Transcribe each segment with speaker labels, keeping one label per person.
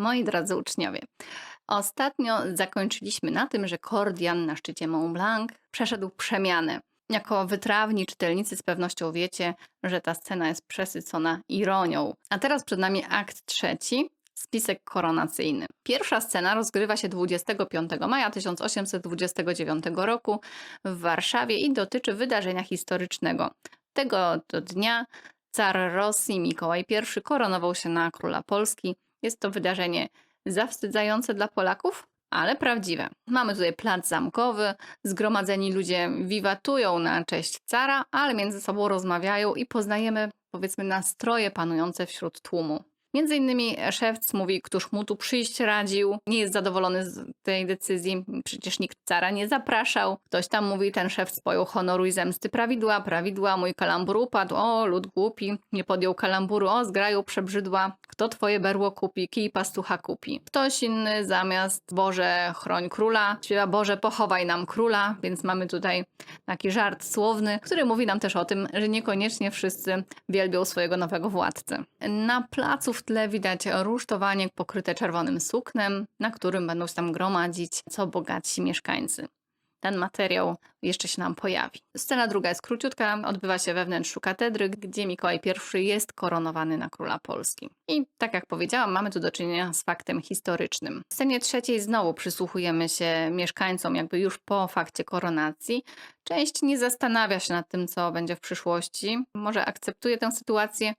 Speaker 1: Moi drodzy uczniowie, ostatnio zakończyliśmy na tym, że Kordian na szczycie Mont Blanc przeszedł przemianę. Jako wytrawni czytelnicy z pewnością wiecie, że ta scena jest przesycona ironią. A teraz przed nami akt trzeci, spisek koronacyjny. Pierwsza scena rozgrywa się 25 maja 1829 roku w Warszawie i dotyczy wydarzenia historycznego. Tego dnia car Rosji Mikołaj I koronował się na króla Polski. Jest to wydarzenie zawstydzające dla Polaków, ale prawdziwe. Mamy tutaj plac zamkowy, zgromadzeni ludzie wiwatują na cześć cara, ale między sobą rozmawiają i poznajemy, powiedzmy, nastroje panujące wśród tłumu. Między innymi szewc mówi, któż mu tu przyjść radził, nie jest zadowolony z tej decyzji, przecież nikt cara nie zapraszał. Ktoś tam mówi, ten szewc pojął honoru i zemsty prawidła, prawidła, mój kalambur upadł, o, lud głupi, nie podjął kalamburu, o, zgrają przebrzydła, kto twoje berło kupi, kij pastucha kupi. Ktoś inny zamiast Boże chroń króla, śpiewa Boże pochowaj nam króla, więc mamy tutaj taki żart słowny, który mówi nam też o tym, że niekoniecznie wszyscy wielbią swojego nowego władcę. Na placu w tle widać rusztowanie pokryte czerwonym suknem, na którym będą się tam gromadzić co bogatsi mieszkańcy. Ten materiał jeszcze się nam pojawi. Scena druga jest króciutka, odbywa się we wnętrzu katedry, gdzie Mikołaj I jest koronowany na króla Polski. I tak jak powiedziałam, mamy tu do czynienia z faktem historycznym. W scenie trzeciej znowu przysłuchujemy się mieszkańcom jakby już po fakcie koronacji. Część nie zastanawia się nad tym, co będzie w przyszłości, może akceptuje tę sytuację.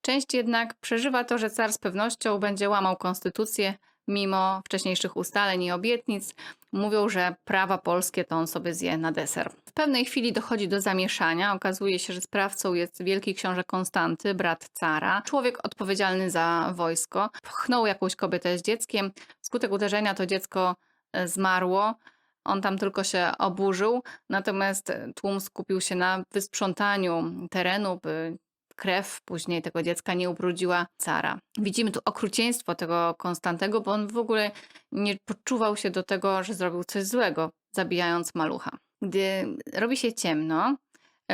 Speaker 1: Część jednak przeżywa to, że car z pewnością będzie łamał konstytucję, mimo wcześniejszych ustaleń i obietnic. Mówią, że prawa polskie to on sobie zje na deser. W pewnej chwili dochodzi do zamieszania. Okazuje się, że sprawcą jest wielki książę Konstanty, brat cara, człowiek odpowiedzialny za wojsko. Pchnął jakąś kobietę z dzieckiem. Wskutek uderzenia to dziecko e, zmarło. On tam tylko się oburzył, natomiast tłum skupił się na wysprzątaniu terenu, by krew później tego dziecka nie ubrudziła cara. Widzimy tu okrucieństwo tego Konstantego, bo on w ogóle nie poczuwał się do tego, że zrobił coś złego, zabijając malucha. Gdy robi się ciemno,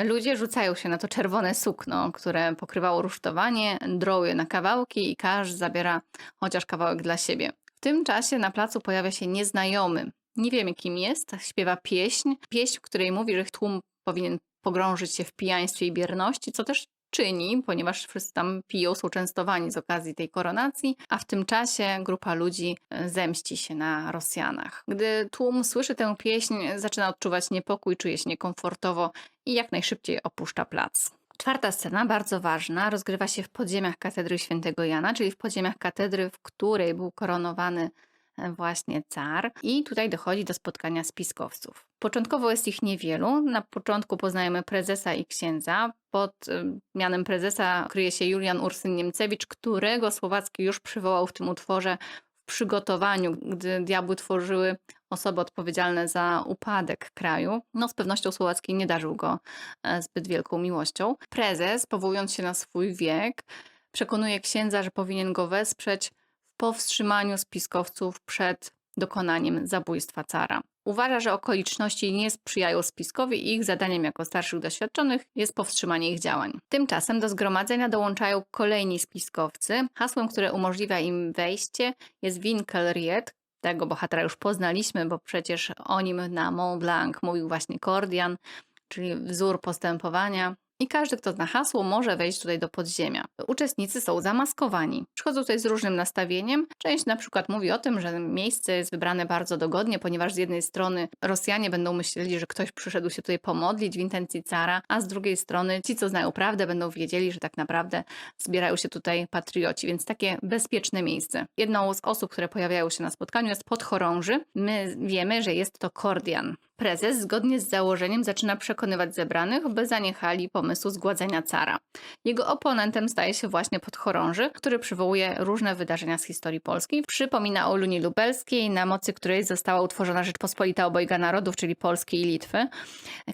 Speaker 1: ludzie rzucają się na to czerwone sukno, które pokrywało rusztowanie, drą je na kawałki i każdy zabiera chociaż kawałek dla siebie. W tym czasie na placu pojawia się nieznajomy. Nie wiemy kim jest, śpiewa pieśń, pieśń, w której mówi, że tłum powinien pogrążyć się w pijaństwie i bierności, co też czyni, ponieważ wszyscy tam piją, są częstowani z okazji tej koronacji, a w tym czasie grupa ludzi e, zemści się na Rosjanach. Gdy tłum słyszy tę pieśń, zaczyna odczuwać niepokój, czuje się niekomfortowo i jak najszybciej opuszcza plac. Czwarta scena, bardzo ważna, rozgrywa się w podziemiach katedry świętego Jana, czyli w podziemiach katedry, w której był koronowany właśnie car. I tutaj dochodzi do spotkania spiskowców. Początkowo jest ich niewielu. Na początku poznajemy prezesa i księdza. Pod y, mianem prezesa kryje się Julian Ursyn Niemcewicz, którego Słowacki już przywołał w tym utworze w przygotowaniu, gdy diabły tworzyły osoby odpowiedzialne za upadek kraju. No z pewnością Słowacki nie darzył go e, zbyt wielką miłością. Prezes, powołując się na swój wiek, przekonuje księdza, że powinien go wesprzeć powstrzymaniu spiskowców przed dokonaniem zabójstwa cara. Uważa, że okoliczności nie sprzyjają spiskowi i ich zadaniem jako starszych doświadczonych jest powstrzymanie ich działań. Tymczasem do zgromadzenia dołączają kolejni spiskowcy. Hasłem, które umożliwia im wejście jest Winkelried. Tego bohatera już poznaliśmy, bo przecież o nim na Mont Blanc mówił właśnie Kordian, czyli wzór postępowania i każdy, kto zna hasło, może wejść tutaj do podziemia. Uczestnicy są zamaskowani. Przychodzą tutaj z różnym nastawieniem. Część na przykład mówi o tym, że miejsce jest wybrane bardzo dogodnie, ponieważ z jednej strony Rosjanie będą myśleli, że ktoś przyszedł się tutaj pomodlić w intencji cara, a z drugiej strony ci, co znają prawdę, będą wiedzieli, że tak naprawdę zbierają się tutaj patrioci, więc takie bezpieczne miejsce. Jedną z osób, które pojawiają się na spotkaniu jest podchorąży. My wiemy, że jest to Kordian. Prezes zgodnie z założeniem zaczyna przekonywać zebranych, by zaniechali pomysłu zgładzenia cara. Jego oponentem staje się właśnie podchorąży, który przywołuje różne wydarzenia z historii Polski. Przypomina o Lunii Lubelskiej, na mocy której została utworzona Rzeczpospolita Obojga Narodów, czyli Polski i Litwy.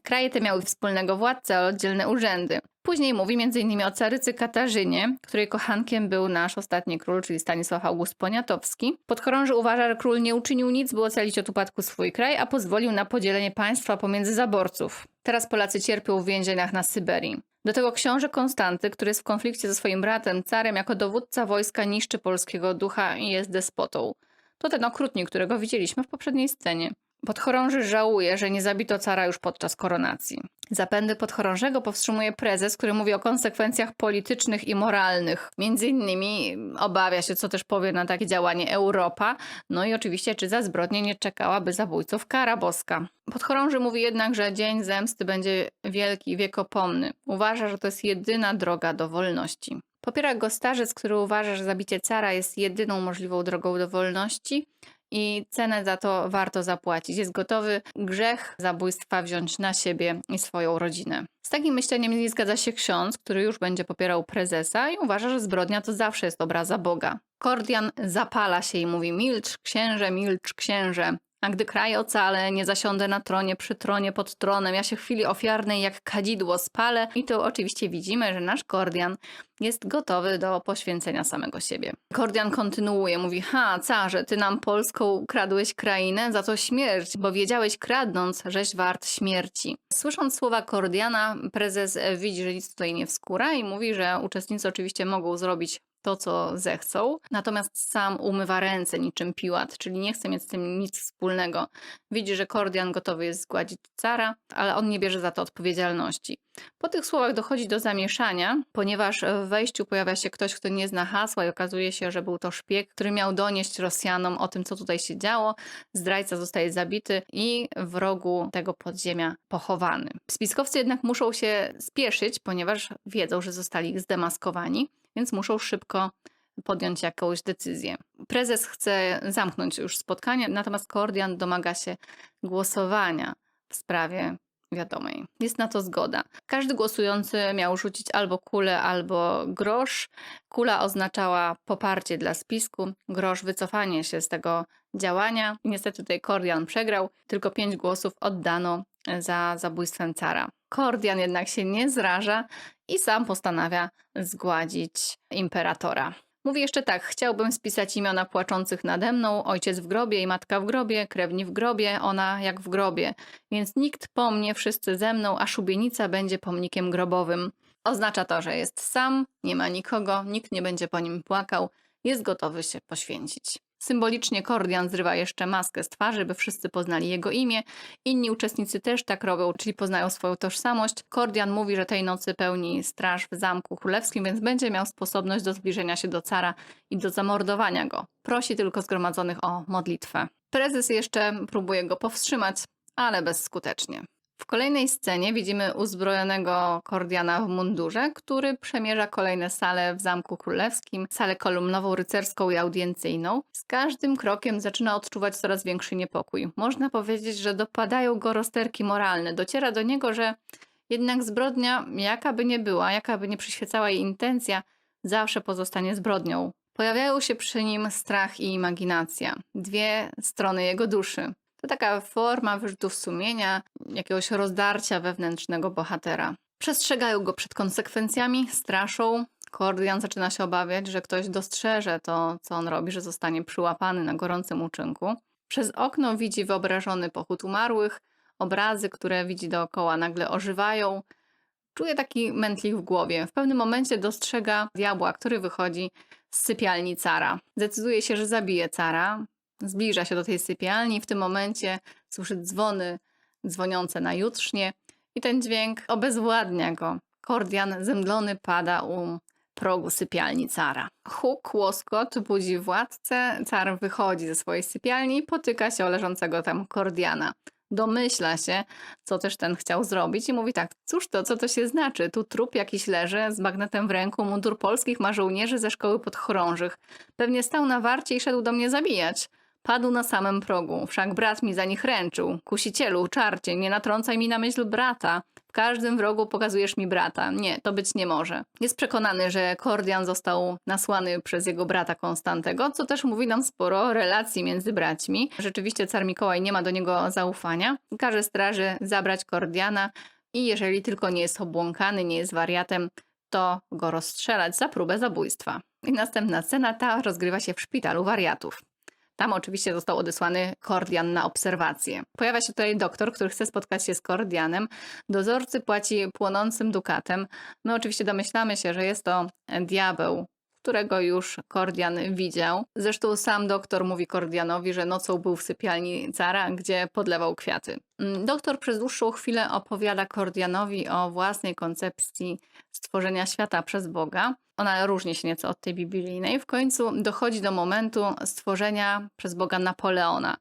Speaker 1: Kraje te miały wspólnego władcę, ale oddzielne urzędy. Później mówi m.in. o carycy Katarzynie, której kochankiem był nasz ostatni król, czyli Stanisław August Poniatowski. Podchorąży uważa, że król nie uczynił nic, by ocalić od upadku swój kraj, a pozwolił na podzielenie państwa pomiędzy zaborców. Teraz Polacy cierpią w więzieniach na Syberii. Do tego książę Konstanty, który jest w konflikcie ze swoim bratem, carem, jako dowódca wojska niszczy polskiego ducha i jest despotą. To ten okrutnik, którego widzieliśmy w poprzedniej scenie. Podchorąży żałuje, że nie zabito cara już podczas koronacji. Zapędy podchorążego powstrzymuje prezes, który mówi o konsekwencjach politycznych i moralnych. Między innymi obawia się, co też powie na takie działanie Europa, no i oczywiście, czy za zbrodnię nie czekałaby zabójców kara boska. Podchorąży mówi jednak, że dzień zemsty będzie wielki i wiekopomny. Uważa, że to jest jedyna droga do wolności. Popiera go starzec, który uważa, że zabicie cara jest jedyną możliwą drogą do wolności i cenę za to warto zapłacić. Jest gotowy grzech zabójstwa wziąć na siebie i swoją rodzinę. Z takim myśleniem nie zgadza się ksiądz, który już będzie popierał prezesa i uważa, że zbrodnia to zawsze jest obraza Boga. Kordian zapala się i mówi: Milcz, księże, milcz, księże. A gdy kraj ocalę, nie zasiądę na tronie, przy tronie, pod tronem, ja się w chwili ofiarnej jak kadzidło spalę. I tu oczywiście widzimy, że nasz Kordian jest gotowy do poświęcenia samego siebie. Kordian kontynuuje, mówi, ha, carze, ty nam Polską kradłeś krainę, za to śmierć, bo wiedziałeś kradnąc, żeś wart śmierci. Słysząc słowa Kordiana, prezes widzi, że nic tutaj nie wskóra i mówi, że uczestnicy oczywiście mogą zrobić to, co zechcą, natomiast sam umywa ręce niczym Piłat, czyli nie chce mieć z tym nic wspólnego. Widzi, że Kordian gotowy jest zgładzić cara, ale on nie bierze za to odpowiedzialności. Po tych słowach dochodzi do zamieszania, ponieważ w wejściu pojawia się ktoś, kto nie zna hasła i okazuje się, że był to szpieg, który miał donieść Rosjanom o tym, co tutaj się działo. Zdrajca zostaje zabity i w rogu tego podziemia pochowany. Spiskowcy jednak muszą się spieszyć, ponieważ wiedzą, że zostali zdemaskowani więc muszą szybko podjąć jakąś decyzję. Prezes chce zamknąć już spotkanie, natomiast Kordian domaga się głosowania w sprawie wiadomej. Jest na to zgoda. Każdy głosujący miał rzucić albo kulę, albo grosz. Kula oznaczała poparcie dla spisku, grosz wycofanie się z tego działania. Niestety tutaj Kordian przegrał, tylko pięć głosów oddano za zabójstwem cara. Kordian jednak się nie zraża i sam postanawia zgładzić imperatora. Mówi jeszcze tak: Chciałbym spisać imiona płaczących nade mną, ojciec w grobie i matka w grobie, krewni w grobie, ona jak w grobie. Więc nikt po mnie, wszyscy ze mną, a szubienica będzie pomnikiem grobowym. Oznacza to, że jest sam, nie ma nikogo, nikt nie będzie po nim płakał, jest gotowy się poświęcić. Symbolicznie Kordian zrywa jeszcze maskę z twarzy, by wszyscy poznali jego imię. Inni uczestnicy też tak robią, czyli poznają swoją tożsamość. Kordian mówi, że tej nocy pełni straż w Zamku Królewskim, więc będzie miał sposobność do zbliżenia się do cara i do zamordowania go. Prosi tylko zgromadzonych o modlitwę. Prezes jeszcze próbuje go powstrzymać, ale bezskutecznie. W kolejnej scenie widzimy uzbrojonego Kordiana w mundurze, który przemierza kolejne sale w Zamku Królewskim, salę kolumnową, rycerską i audiencjną. Z każdym krokiem zaczyna odczuwać coraz większy niepokój. Można powiedzieć, że dopadają go rozterki moralne. Dociera do niego, że jednak zbrodnia, jaka by nie była, jaka by nie przyświecała jej intencja, zawsze pozostanie zbrodnią. Pojawiają się przy nim strach i imaginacja, dwie strony jego duszy. To taka forma wyrzutów sumienia, jakiegoś rozdarcia wewnętrznego bohatera. Przestrzegają go przed konsekwencjami, straszą. Kordian zaczyna się obawiać, że ktoś dostrzeże to, co on robi, że zostanie przyłapany na gorącym uczynku. Przez okno widzi wyobrażony pochód umarłych, obrazy, które widzi dookoła, nagle ożywają. Czuje taki mętlik w głowie. W pewnym momencie dostrzega diabła, który wychodzi z sypialni cara. Decyduje się, że zabije cara. Zbliża się do tej sypialni w tym momencie słyszy dzwony dzwoniące na jutrznie i ten dźwięk obezwładnia go. Kordian zemdlony pada u progu sypialni cara. Huk, łoskot budzi władcę, car wychodzi ze swojej sypialni i potyka się o leżącego tam Kordiana. Domyśla się, co też ten chciał zrobić i mówi tak, cóż to, co to się znaczy? Tu trup jakiś leży z magnetem w ręku, mundur polskich ma żołnierzy ze szkoły podchorążych. Pewnie stał na warcie i szedł do mnie zabijać. Padł na samym progu, wszak brat mi za nich ręczył. Kusicielu, czarcie, nie natrącaj mi na myśl brata. W każdym wrogu pokazujesz mi brata. Nie, to być nie może. Jest przekonany, że Kordian został nasłany przez jego brata Konstantego, co też mówi nam sporo relacji między braćmi. Rzeczywiście car Mikołaj nie ma do niego zaufania. Każe straży zabrać Kordiana i jeżeli tylko nie jest obłąkany, nie jest wariatem, to go rozstrzelać za próbę zabójstwa. I następna scena ta rozgrywa się w szpitalu wariatów. Tam oczywiście został odesłany Kordian na obserwację. Pojawia się tutaj doktor, który chce spotkać się z Kordianem. Dozorcy płaci płonącym dukatem. My oczywiście domyślamy się, że jest to diabeł, którego już Kordian widział. Zresztą sam doktor mówi Kordianowi, że nocą był w sypialni cara, gdzie podlewał kwiaty. Mm, Doktor przez dłuższą chwilę opowiada Kordianowi o własnej koncepcji stworzenia świata przez Boga. Ona różni się nieco od tej biblijnej. W końcu dochodzi do momentu stworzenia przez Boga Napoleona.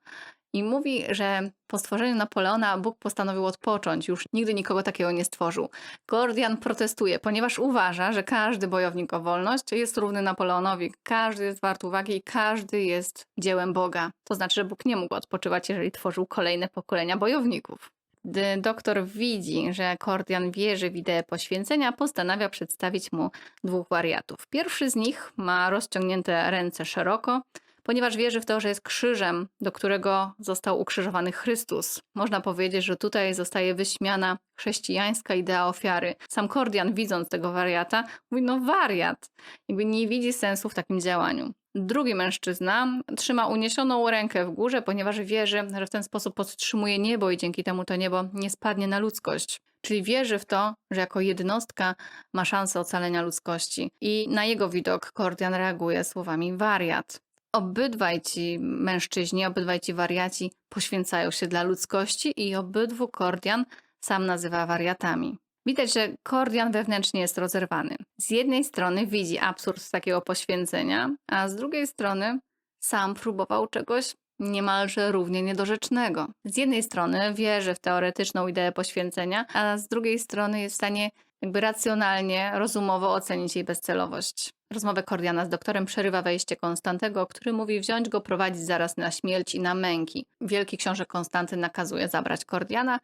Speaker 1: I mówi, że po stworzeniu Napoleona Bóg postanowił odpocząć, już nigdy nikogo takiego nie stworzył. Gordian protestuje, ponieważ uważa, że każdy bojownik o wolność jest równy Napoleonowi, każdy jest wart uwagi i każdy jest dziełem Boga. To znaczy, że Bóg nie mógł odpoczywać, jeżeli tworzył kolejne pokolenia bojowników. Gdy doktor widzi, że Kordian wierzy w ideę poświęcenia, postanawia przedstawić mu dwóch wariatów. Pierwszy z nich ma rozciągnięte ręce szeroko, ponieważ wierzy w to, że jest krzyżem, do którego został ukrzyżowany Chrystus. Można powiedzieć, że tutaj zostaje wyśmiana chrześcijańska idea ofiary. Sam Kordian, widząc tego wariata, mówi: No, wariat! Jakby nie widzi sensu w takim działaniu. Drugi mężczyzna trzyma uniesioną rękę w górze, ponieważ wierzy, że w ten sposób podtrzymuje niebo i dzięki temu to niebo nie spadnie na ludzkość. Czyli wierzy w to, że jako jednostka ma szansę ocalenia ludzkości. I na jego widok Kordian reaguje słowami wariat. Obydwaj ci mężczyźni, obydwaj ci wariaci poświęcają się dla ludzkości i obydwu Kordian sam nazywa wariatami. Widać, że Kordian wewnętrznie jest rozerwany. Z jednej strony widzi absurd takiego poświęcenia, a z drugiej strony sam próbował czegoś niemalże równie niedorzecznego. Z jednej strony wierzy w teoretyczną ideę poświęcenia, a z drugiej strony jest w stanie jakby racjonalnie, rozumowo ocenić jej bezcelowość. Rozmowę Kordiana z doktorem przerywa wejście Konstantego, który mówi wziąć go prowadzić zaraz na śmierć i na męki. Wielki książę Konstanty nakazuje zabrać Kordiana.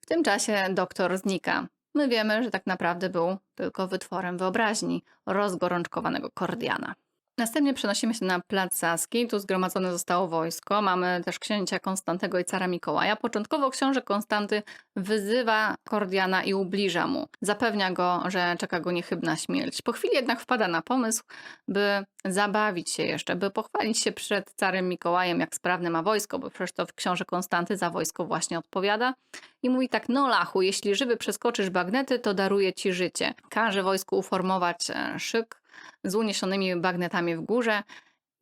Speaker 1: W tym czasie doktor znika. My wiemy, że tak naprawdę był tylko wytworem wyobraźni rozgorączkowanego Kordiana. Następnie przenosimy się na plac Saski. Tu zgromadzone zostało wojsko. Mamy też księcia Konstantego i cara Mikołaja. Początkowo książę Konstanty wyzywa Kordiana i ubliża mu. Zapewnia go, że czeka go niechybna śmierć. Po chwili jednak wpada na pomysł, by zabawić się jeszcze, by pochwalić się przed carem Mikołajem, jak sprawne ma wojsko, bo przecież to książę Konstanty za wojsko właśnie odpowiada. I mówi tak, no lachu, jeśli żywy przeskoczysz bagnety, to daruję ci życie. Każe wojsku uformować e, szyk z uniesionymi bagnetami w górze,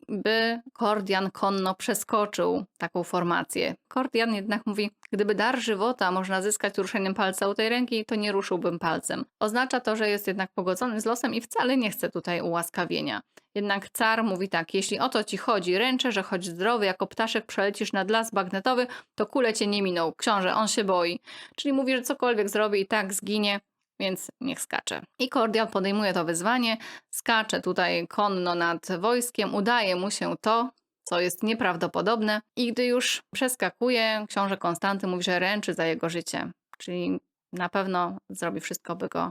Speaker 1: by Kordian konno przeskoczył taką formację. Kordian jednak mówi, gdyby dar żywota można zyskać ruszeniem palca u tej ręki, to nie ruszyłbym palcem. Oznacza to, że jest jednak pogodzony z losem i wcale nie chce tutaj ułaskawienia. Jednak car mówi tak, jeśli o to ci chodzi, ręczę, że choć zdrowy jako ptaszek przelecisz nad las bagnetowy, to kule cię nie miną. Książę, on się boi. Czyli mówi, że cokolwiek zrobi i tak zginie, więc niech skacze. I Kordian podejmuje to wyzwanie, skacze tutaj konno nad wojskiem, udaje mu się to, co jest nieprawdopodobne. I gdy już przeskakuje, książę Konstanty mówi, że ręczy za jego życie. Czyli na pewno zrobi wszystko, by go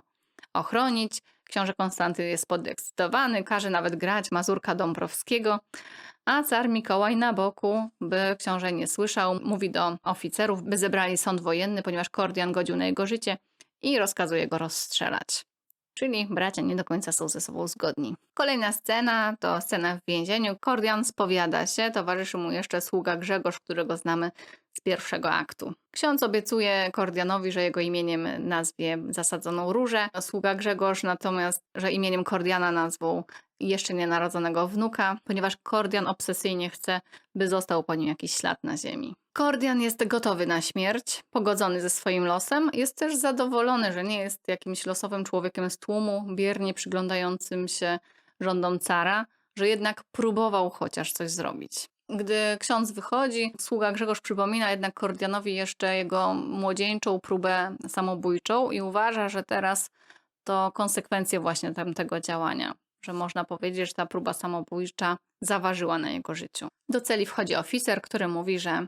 Speaker 1: ochronić. Książę Konstanty jest podekscytowany, każe nawet grać Mazurka Dąbrowskiego, a car Mikołaj na boku, by książę nie słyszał, mówi do oficerów, by zebrali sąd wojenny, ponieważ Kordian godził na jego życie i rozkazuje go rozstrzelać. Czyli bracia nie do końca są ze sobą zgodni. Kolejna scena to scena w więzieniu. Kordian spowiada się, towarzyszy mu jeszcze sługa Grzegorz, którego znamy z pierwszego aktu. Ksiądz obiecuje Kordianowi, że jego imieniem nazwie zasadzoną różę. Sługa Grzegorz natomiast, że imieniem Kordiana nazwą jeszcze nienarodzonego wnuka, ponieważ Kordian obsesyjnie chce, by został po nim jakiś ślad na ziemi. Kordian jest gotowy na śmierć, pogodzony ze swoim losem. Jest też zadowolony, że nie jest jakimś losowym człowiekiem z tłumu, biernie przyglądającym się rządom cara, że jednak próbował chociaż coś zrobić. Gdy ksiądz wychodzi, sługa Grzegorz przypomina jednak Kordianowi jeszcze jego młodzieńczą próbę samobójczą i uważa, że teraz to konsekwencje właśnie tamtego działania. Że można powiedzieć, że ta próba samobójcza zaważyła na jego życiu. Do celi wchodzi oficer, który mówi, że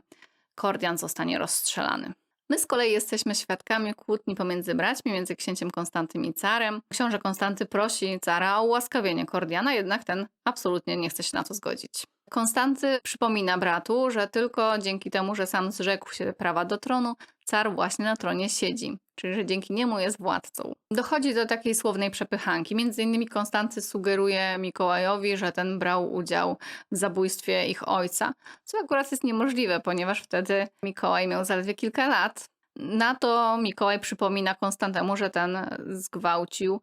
Speaker 1: Kordian zostanie rozstrzelany. My z kolei jesteśmy świadkami kłótni pomiędzy braćmi, między księciem Konstantym i carem. Książę Konstanty prosi cara o ułaskawienie Kordiana, jednak ten absolutnie nie chce się na to zgodzić. Konstanty przypomina bratu, że tylko dzięki temu, że sam zrzekł się prawa do tronu, car właśnie na tronie siedzi. czyli że dzięki niemu jest władcą. Dochodzi do takiej słownej przepychanki. Między innymi Konstancy sugeruje Mikołajowi, że ten brał udział w zabójstwie ich ojca, co akurat jest niemożliwe, ponieważ wtedy Mikołaj miał zaledwie kilka lat. Na to Mikołaj przypomina Konstantemu, że ten zgwałcił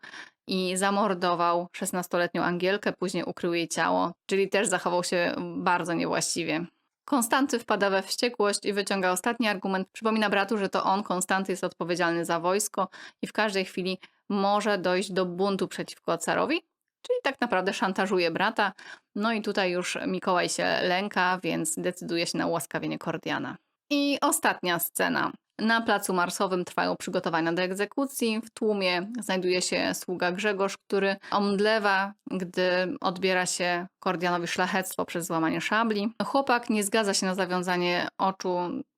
Speaker 1: i zamordował 16-letnią Angielkę, później ukrył jej ciało, czyli też zachował się bardzo niewłaściwie. Konstanty wpada we wściekłość i wyciąga ostatni argument. Przypomina bratu, że to on, Konstanty, jest odpowiedzialny za wojsko i w każdej chwili może dojść do buntu przeciwko carowi, czyli tak naprawdę szantażuje brata. No i tutaj już Mikołaj się lęka, więc decyduje się na ułaskawienie Kordiana. I ostatnia scena. Na placu marsowym trwają przygotowania do egzekucji. W tłumie znajduje się sługa Grzegorz, który omdlewa, gdy odbiera się Kordianowi szlachectwo przez złamanie szabli. Chłopak nie zgadza się na zawiązanie oczu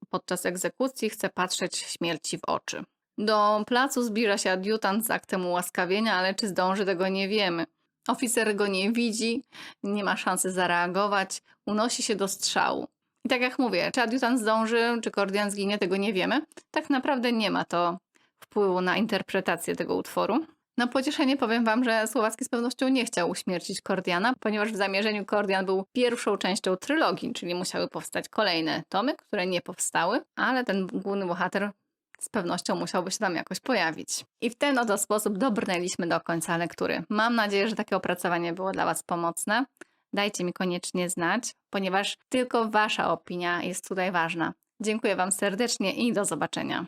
Speaker 1: podczas egzekucji, chce patrzeć śmierci w oczy. Do placu zbliża się adiutant z aktem ułaskawienia, ale czy zdąży, tego nie wiemy. Oficer go nie widzi, nie ma szansy zareagować, unosi się do strzału. I tak jak mówię, czy adiutant zdąży, czy Kordian zginie, tego nie wiemy. Tak naprawdę nie ma to wpływu na interpretację tego utworu. Na pocieszenie powiem wam, że Słowacki z pewnością nie chciał uśmiercić Kordiana, ponieważ w zamierzeniu Kordian był pierwszą częścią trylogii, czyli musiały powstać kolejne tomy, które nie powstały, ale ten główny bohater z pewnością musiałby się tam jakoś pojawić. I w ten oto sposób dobrnęliśmy do końca lektury. Mam nadzieję, że takie opracowanie było dla Was pomocne. Dajcie mi koniecznie znać, ponieważ tylko Wasza opinia jest tutaj ważna. Dziękuję Wam serdecznie i do zobaczenia.